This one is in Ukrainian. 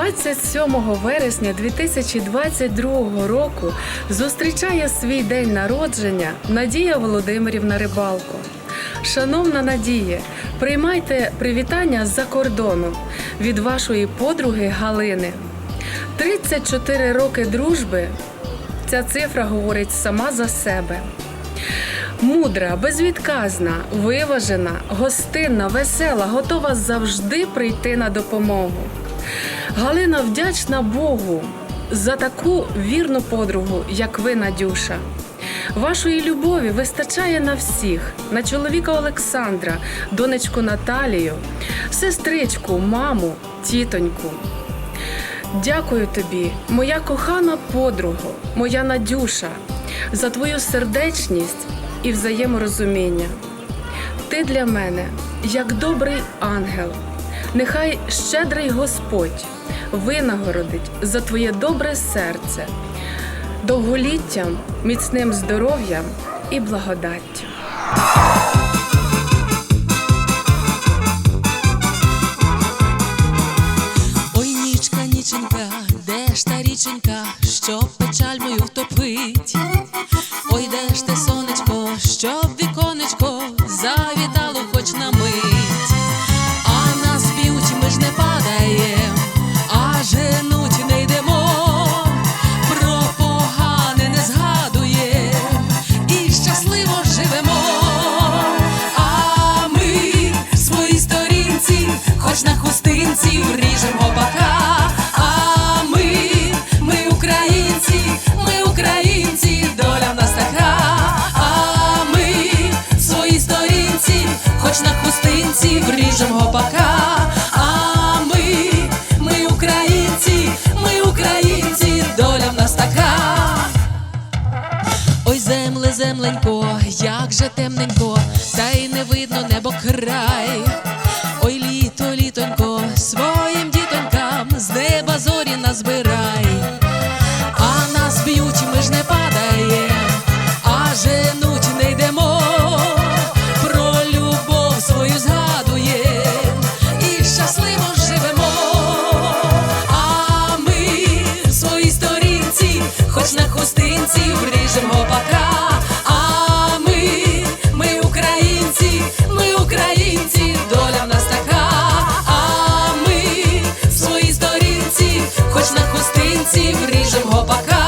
27 вересня 2022 року зустрічає свій день народження Надія Володимирівна Рибалко. Шановна Надія, приймайте привітання з-за кордону від вашої подруги Галини. 34 роки дружби. Ця цифра говорить сама за себе. Мудра, безвідказна, виважена, гостинна, весела, готова завжди прийти на допомогу. Галина вдячна Богу за таку вірну подругу, як ви, Надюша. Вашої любові вистачає на всіх: на чоловіка Олександра, донечку Наталію, сестричку, маму, тітоньку. Дякую тобі, моя кохана подруга, моя Надюша, за твою сердечність і взаєморозуміння. Ти для мене як добрий ангел. Нехай щедрий Господь винагородить за твоє добре серце, довголіттям, міцним здоров'ям і благодаттю. Ой, нічка, ніченька, де ж та річенька, що печаль мою втопить? Вріжемо бока. А ми, ми українці, ми українці, доля в нас така. А ми своїй сторінці, хоч на хустинці вріжемо бока. А ми, ми українці, ми українці, доля в нас така. Ой, земле, земленько, як же темненько, та й не видно небо край. Ой, ріжем гопака.